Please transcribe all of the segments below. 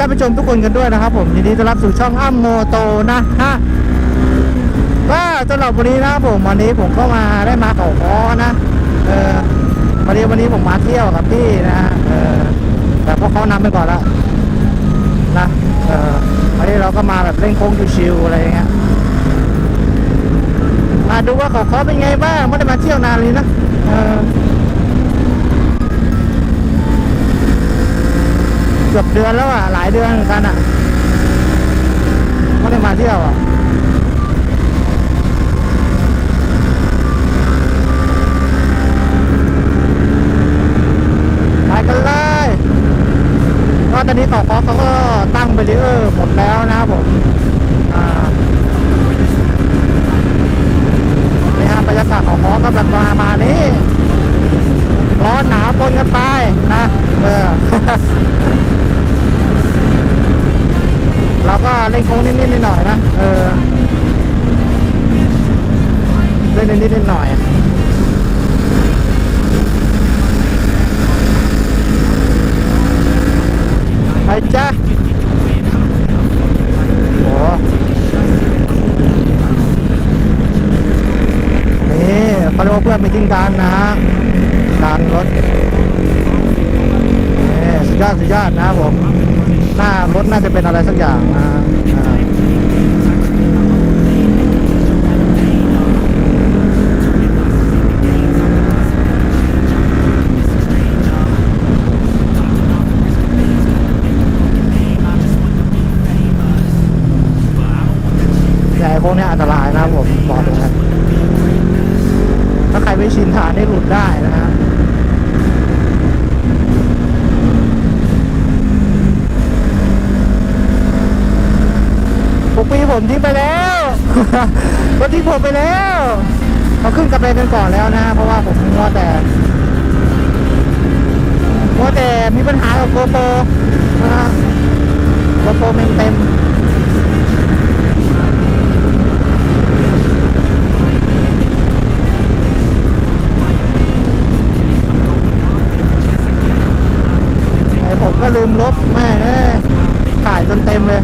ท่านผู้ชมทุกคนกันด้วยนะครับผมยินดีต้อนรับสู่ช่องอ้ำโมโตนะฮะก็สำหรับวันนี้นะครับผมวันนี้ผมเข้ามาได้มาเขาคอนะเออวันนี้วันนี้ผมมาเที่ยวกับพี่นะเออแต่พวกเขานำไปก่อนแล้วนะเออวันนี้เราก็มาแบบเล่นโค้งชิวๆอะไรอย่างเงี้ยมาดูว่าเขาคอเป็นไงบ้างไม่ได้มาเที่ยวนานเลยนะเออ เกือบเดือนแล้วอะ หลายเดือนกันอะไม่ได้มาเที่ยวอะไปกันเลยก็ตอนนี้ต่อคอเขาก็ตั้งเบรีเออร์หมดแล้วนะครับผมอ่านี่ฮะบรรยากาศของคอก็แบบประมาณนี้ร้อนหนาวปนกันไปนะเออ ก็เล่นโค้งนิดๆหน่อยๆนะ เออ เล่นนิดๆหน่อยๆไปจ้ะโอ้นี่เขาเรียกว่าเพื่อนไปทิ้งกันนะฮะการรถนี่สุดยอดสุดยอดนะผม รถน่าจะเป็นอะไรสักอย่างนะ รถทิ้งผมไปแล้วเขาขึ้นกระเบนกันก่อนแล้วนะเพราะว่าผมมัวแต่มัวแต่มีปัญหากับโกโปรนะโกโปรเมงเต็มไอผมก็ลืมลบแม่เอ้ถ่ายจนเต็มเลย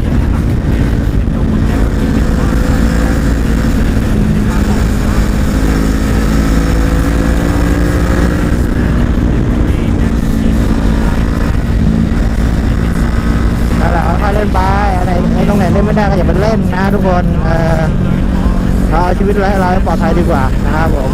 นั่นแหละค่อยๆเล่นไปอะไรไอ้ตรงไหนเล่นไม่ได้ก็อย่าไปเล่นนะ ทุกคนเออเราเอาชีวิตไร้ไร้ปลอดภัยดีกว่านะครับผม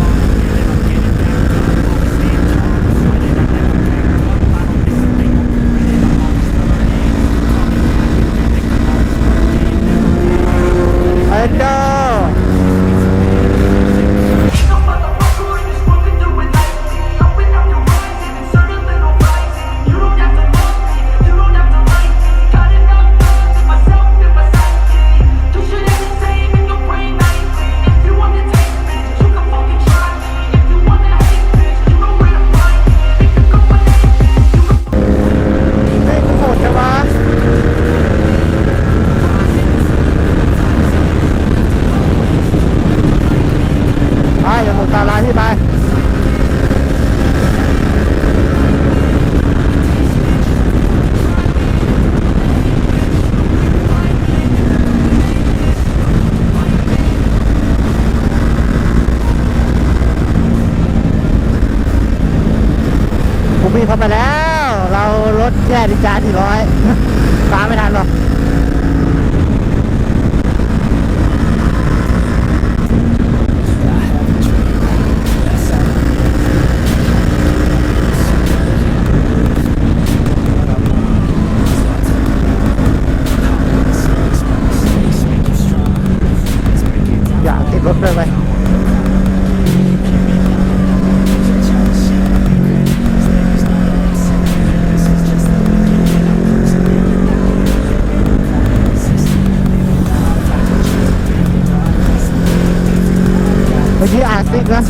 มื่อกี้อาร์ติกนะ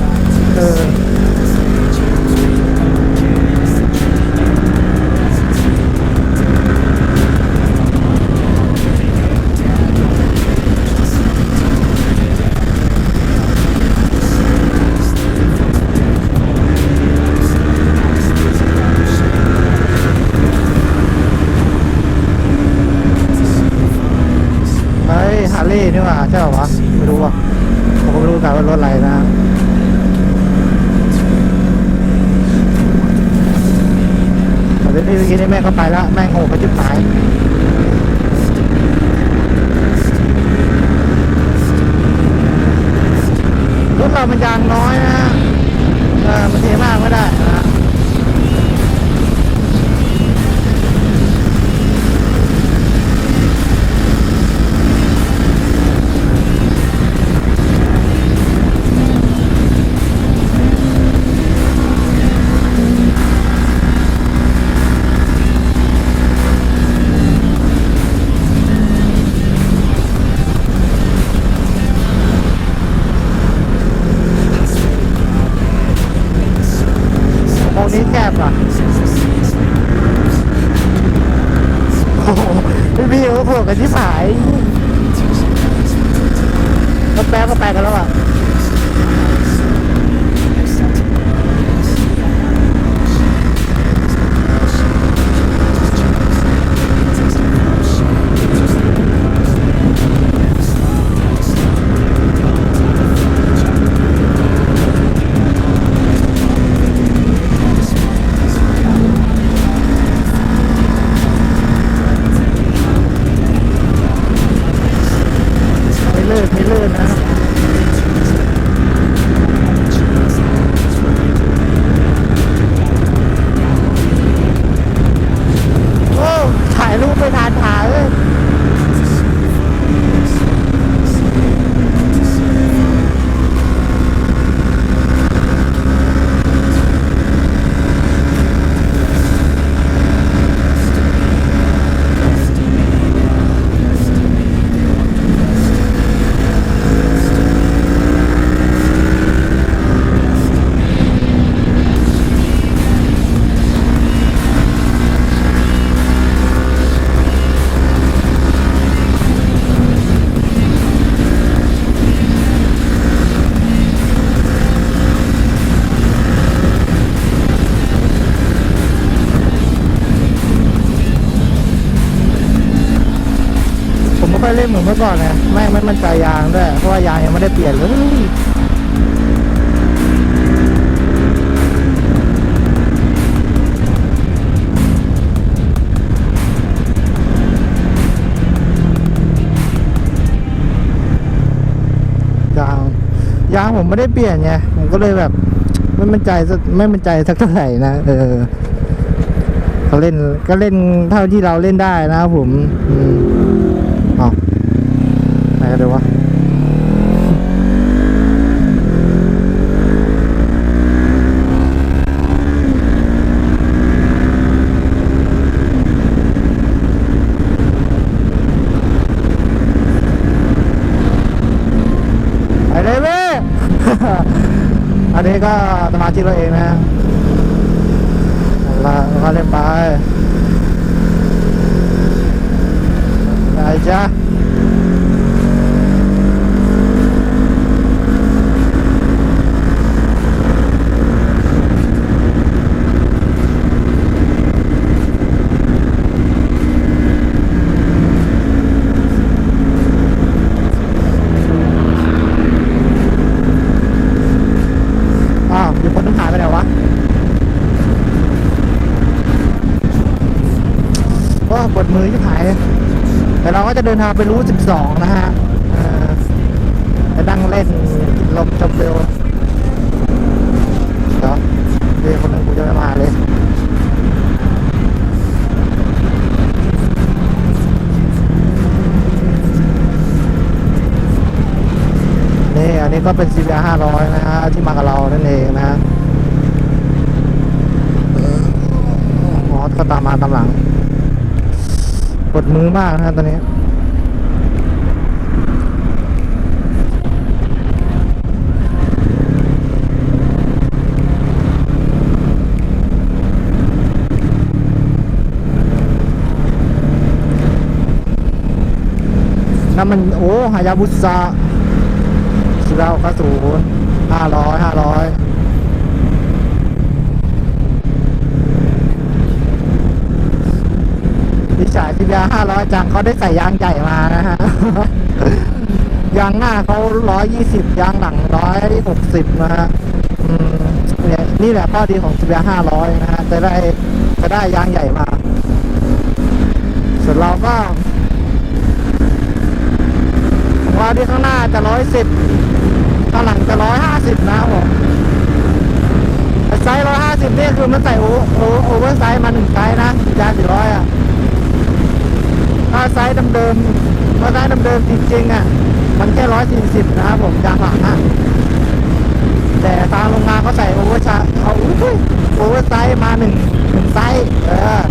เออ นว่ารถอนนี้พี่เมื่อกี้นี่แม่เขาไปแล้ว แม่งโง่ไปจิบหายรถเรามันยางน้อยนะเออมันเทมากไม่ได้ อยเล่นเหมือนเมื่อก่อนนะแม่งไม่มั่นใจยางด้วย เพราะว่ายางยังไม่ได้เปลี่ยนเลยยางยางผมไม่ได้เปลี่ยนไงผมก็เลยแบบ ไม่มั่นใจไม่มั่นใจสักเท่าไหร่นะเออเขาเล่นก็เล่นเท่าที่เราเล่นได้นะครับผม อืม กันเลยวะไปเลยเว้ยอันนี้ก็สมาชิกเราเองนะเอาละมาเล่นไปไปจ้ะอ้าวมีคนต้องหายไปไหนวะก็ปวดมือที่หาย แต่เราก็ จะเดินทางไปรู้ 12 นะฮะเออจะนั่งเล่นกินลมชมวิวเดี๋ยวเรียกคนหนึงกูจะมาเลยนี่อันนี้ก็เป็น CBR 500 นะฮะ ที่มากับเรานั่นเองนะฮะมอสก็ตามมาตามหลัง ปวดมือมากนะฮะตอนนี้ นั้นมันโอ้หายาบุษะสิบเก้าเก้าศูนย์ห้าร้อยห้าร้อยพี่ชายทีเดียวห้าร้อยจังเขาได้ใส่ยางใหญ่มานะฮะ ยางหน้าเขาร้อยยี่สิบยางหลังร้อยหกสิบนะฮะเนี่ยนี่แหละข้อดีของทีเดียวห้าร้อยนะฮะ จะได้จะได้ยางใหญ่มา ส่วนเราก็ของเรา ที่ข้างหน้าจะร้อยสิบข้างหลังจะร้อยห้าสิบนะครับผมแต่ไซส์ร้อยห้าสิบนี่คือมันใส่โอโอโอเวอร์ไซส์มาหนึ่งไซส์นะยาสี่ร้อยอะถ้าไซส์เดิมๆถ้าไซส์เดิมๆจริงๆอะมันแค่ร้อยสี่สิบนะครับผมยางหลังอะแต่ทางโรงงานเขาใส่โอเวอร์ชาเอาอุ้ยโอเวอร์ไซส์มาหนึ่งหนึ่งไซส์เออ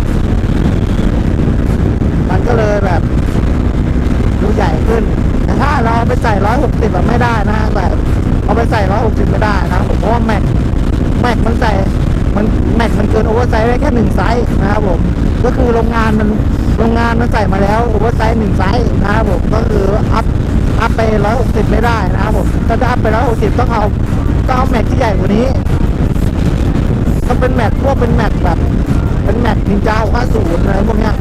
มันก็เลยแบบดูใหญ่ขึ้น ถ้าเราไปใส่ร้อยหกสิบไม่ได้นะแต่เอาไปใส่ร้อยหกสิบไม่ได้นะผมเพราะว่าแม็กแม็กมันใส่มันแม็กมันเกินโอเวอร์ไซส์ได้แค่หนึ่งไซส์นะครับผมก็คือโรงงานมันโรงงานมันใส่มาแล้วโอเวอร์ไซส์หนึ่งไซส์นะครับผมก็คืออัพอัพไปร้อยหกสิบไม่ได้นะครับผมถ้าจะอัพไปร้อยหกสิบต้องเอาต้องเอาแม็กที่ใหญ่กว่านี้ต้องเป็นแม็กพวกเป็นแม็กแบบ เป็นแม็กนินจาห้าศูนย์อะไรพวกเนี้ย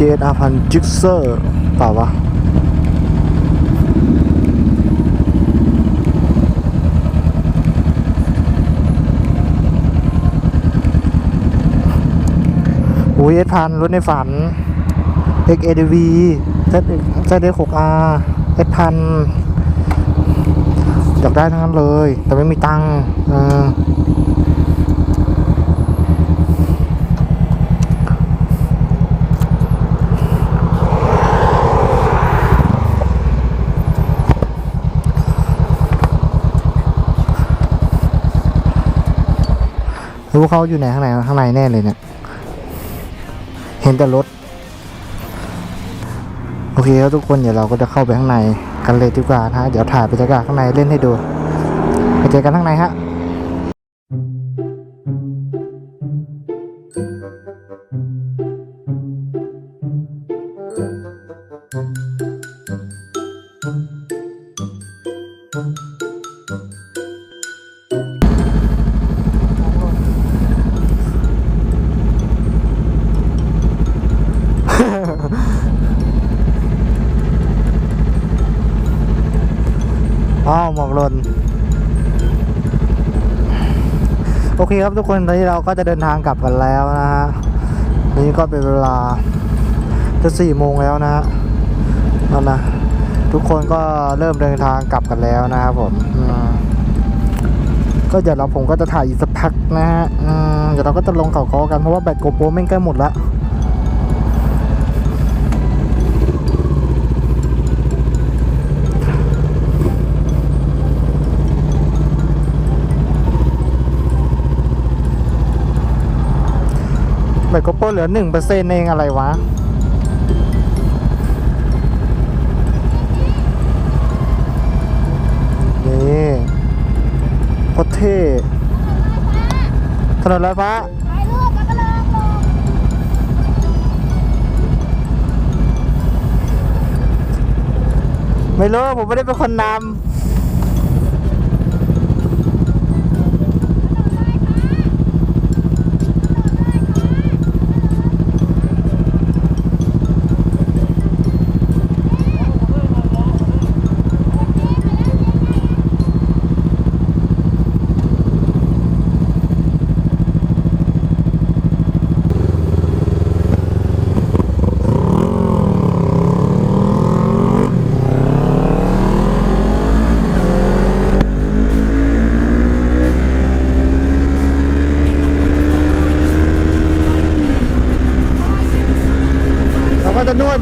เจดอาพันจิกเซอร์เปล่าวะโอ้ยเอสพันรถในฝัน XADV Z Z6R เอสพันอยากได้ทั้งนั้นเลย แต่ไม่มีตังค์ รู้เขาอยู่ไหนข้างในข้างในแน่เลยเนี่ย เห็นแต่รถ โอเคครับทุกคนเดี๋ยวเราก็จะเข้าไปข้างในกันเลยดีกว่านะฮะเดี๋ยวถ่ายบรรยากาศข้างในเล่นให้ดูไปเจอกันข้างในฮะ เคครับทุกคนตอนนี้เราก็จะเดินทางกลับกันแล้วนะฮะนี่ก็เป็นเวลาจะสี่โมงแล้วนะฮะนั่นนะทุกคนก็เริ่มเดินทางกลับกันแล้วนะครับผมก็เดี๋ยวเราผมก็จะถ่ายอีกสักพักนะฮะเดี๋ยวเราก็จะลงเขาคอกันเพราะว่าแบตโกโปรแม่งใกล้หมดละ แบตโกโปรเหลือหนึ่งเปอร์เซ็นต์เองอะไรวะ นี่โคตรเท่ถนนลอยฟ้าไม่รู้ ผมไม่ได้เป็นคนนำ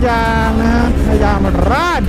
ยางนะฮะให้ยางมันร้าน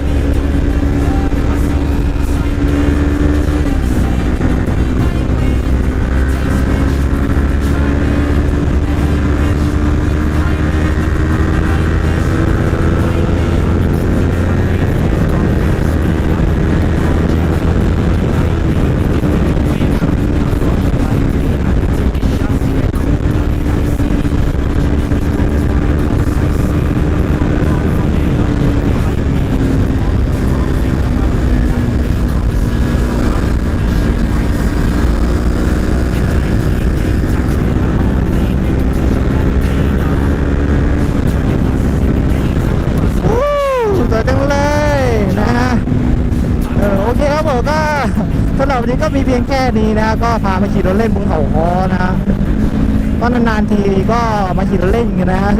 นี้นะก็พามาขี่รถเล่นบนเขาคอนะฮะก็นานๆทีก็มาขี่รถเล่นกันนะฮะ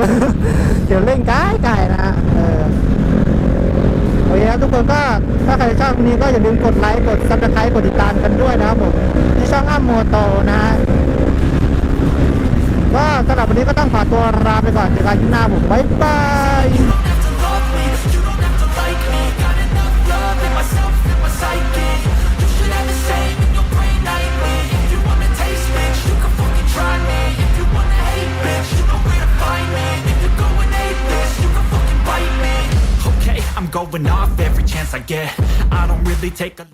เดี๋ยวเล่นไกลๆนะฮะโอเคครับทุกคนก็ถ้าใครชอบนนี้ก็อย่าลืมกดไลค์กดซับสไครต์กดติดตามกันด้วยนะครับผมที่ช่องอ้ำโมโตนะฮะก็สำหรับวันนี้ก็ต้องขอตัวลาไปก่อนเจอกันที่หน้าผมบ๊ายบาย I'm going off every chance I get. I don't really take a